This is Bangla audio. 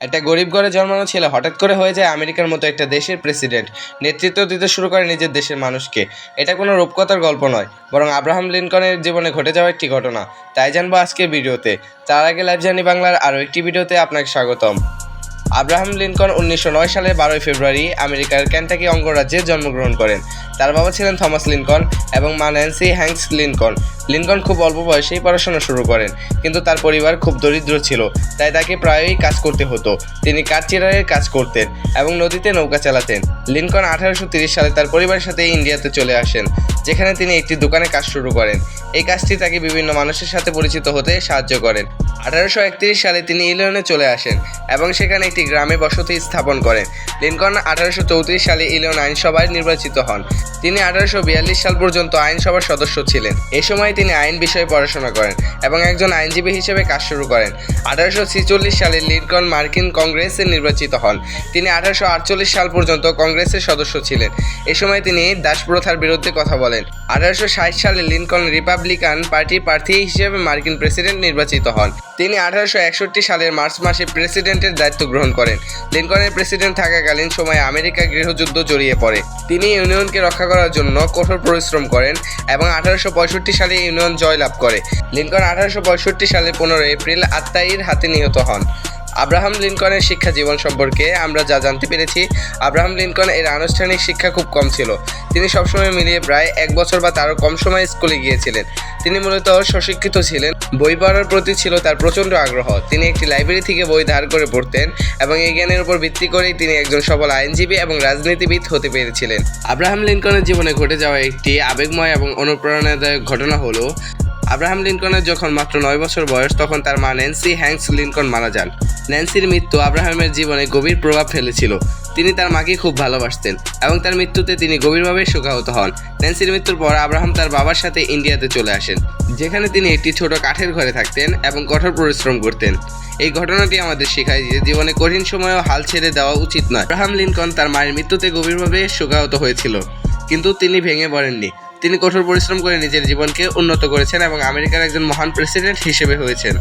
একটা গরিব ঘরে জন্মানো ছেলে হঠাৎ করে হয়ে যায় আমেরিকার মতো একটা দেশের প্রেসিডেন্ট। নেতৃত্ব দিতে শুরু করে নিজের দেশের মানুষকে। এটা কোনো রূপকথার গল্প নয়, বরং আব্রাহাম লিনকনের জীবনে ঘটে যাওয়া একটি ঘটনা। তাই জানব আজকের ভিডিওতে। তার আগে লাইভ জানি বাংলার আরও একটি ভিডিওতে আপনাকে স্বাগতম। আব্রাহাম লিনকন উনিশশো নয় সালের বারোই ফেব্রুয়ারি আমেরিকার ক্যান্টাকি অঙ্গরাজ্যে জন্মগ্রহণ করেন। তার বাবা ছিলেন থমাস লিনকন এবং মা ন্যান্সি হ্যাঙ্কস লিনকন। লিনকন খুব অল্প বয়সেই পড়াশোনা শুরু করেন, কিন্তু তার পরিবার খুব দরিদ্র ছিল, তাই তাকে প্রায়ই কাজ করতে হতো। তিনি কাঠচিরারের কাজ করতেন এবং নদীতে নৌকা চালাতেন। লিনকন আঠারোশো সালে তার পরিবারের সাথে ইন্ডিয়াতে চলে আসেন। যেখানে তিনি একটি দোকানে কাজ শুরু করেন। এই কাজটি তাকে বিভিন্ন মানুষের সাথে পরিচিত হতে সাহায্য করেন। আঠারোশো একত্রিশ সালে তিনি ইলিয়নে চলে আসেন এবং সেখানে একটি গ্রামে বসতি স্থাপন করেন। লিনকন আঠারোশো চৌত্রিশ সালে ইলিয়ন আইনসভায় নির্বাচিত হন। তিনি আঠারোশো বিয়াল্লিশ সাল পর্যন্ত আইনসভার সদস্য ছিলেন। এ সময় তিনি আইন বিষয়ে পড়াশোনা করেন এবং একজন আইনজীবী হিসেবে কাজ শুরু করেন। আঠারোশো ছেচল্লিশ সালে লিনকন মার্কিন কংগ্রেসে নির্বাচিত হন। তিনি আঠারোশো আটচল্লিশ সাল পর্যন্ত কংগ্রেসের সদস্য ছিলেন। এ সময় তিনি দাসপ্রথার বিরুদ্ধে কথা বলেন। আঠারোশো ষাট সালে লিনকন রিপাবলিকান পার্টির প্রার্থী হিসেবে মার্কিন প্রেসিডেন্ট নির্বাচিত হন। তিনি আঠারোশো একষট্টি সালের মার্চ মাসে প্রেসিডেন্টের দায়িত্ব গ্রহণ করেন। লিনকনের প্রেসিডেন্ট থাকাকালীন সময়ে আমেরিকা গৃহযুদ্ধ জড়িয়ে পড়ে। তিনি ইউনিয়নকে রক্ষা করার জন্য কঠোর পরিশ্রম করেন এবং আঠারোশো পঁয়ষট্টি সালে ইউনিয়ন জয়লাভ করে। লিনকন আঠারোশো সালে পনেরো এপ্রিল আত্মাইর হাতে নিহত হন। আব্রাহাম লিনকনের শিক্ষা জীবন সম্পর্কে আমরা যা জানতে পেরেছি, আব্রাহাম লিনকন এর আনুষ্ঠানিক শিক্ষা খুব কম ছিল। তিনি সবসময় মিলিয়ে প্রায় এক বছর বা তারও কম সময় স্কুলে গিয়েছিলেন। তিনি মূলত স্বশিক্ষিত ছিলেন। বই পড়ার প্রতি ছিল তার প্রচণ্ড আগ্রহ। তিনি একটি লাইব্রেরি থেকে বই ধার করে পড়তেন এবং এই জ্ঞানের উপর ভিত্তি করেই তিনি একজন সফল আইনজীবী এবং রাজনীতিবিদ হতে পেরেছিলেন। আব্রাহাম লিনকনের জীবনে ঘটে যাওয়া একটি আবেগময় এবং অনুপ্রেরণাদায়ক ঘটনা হলো আব্রাহাম লিনকনের যখন মাত্র নয় বছর বয়স, তখন তার মা ন্যান্সি হ্যাংস লিনকন মারা যান। ন্যান্সির মৃত্যু আব্রাহামের জীবনে গভীর প্রভাব ফেলেছিল। তিনি তার মাকে খুব ভালোবাসতেন এবং তার মৃত্যুতে তিনি গভীরভাবে শোকাহত হন। ন্যান্সির মৃত্যুর পর আব্রাহাম তার বাবার সাথে ইন্ডিয়াতে চলে আসেন, যেখানে তিনি একটি ছোট কাঠের ঘরে থাকতেন এবং কঠোর পরিশ্রম করতেন। এই ঘটনাটি আমাদের শেখায় যে জীবনে কঠিন সময়েও হাল ছেড়ে দেওয়া উচিত নয়। আব্রাহাম লিনকন তার মায়ের মৃত্যুতে গভীরভাবে শোকাহত হয়েছিল, কিন্তু তিনি ভেঙে পড়েননি। তিনি কঠোর পরিশ্রম করে নিজের জীবনকে উন্নত করেছেন এবং আমেরিকার একজন মহান প্রেসিডেন্ট হিসেবে হয়েছেন।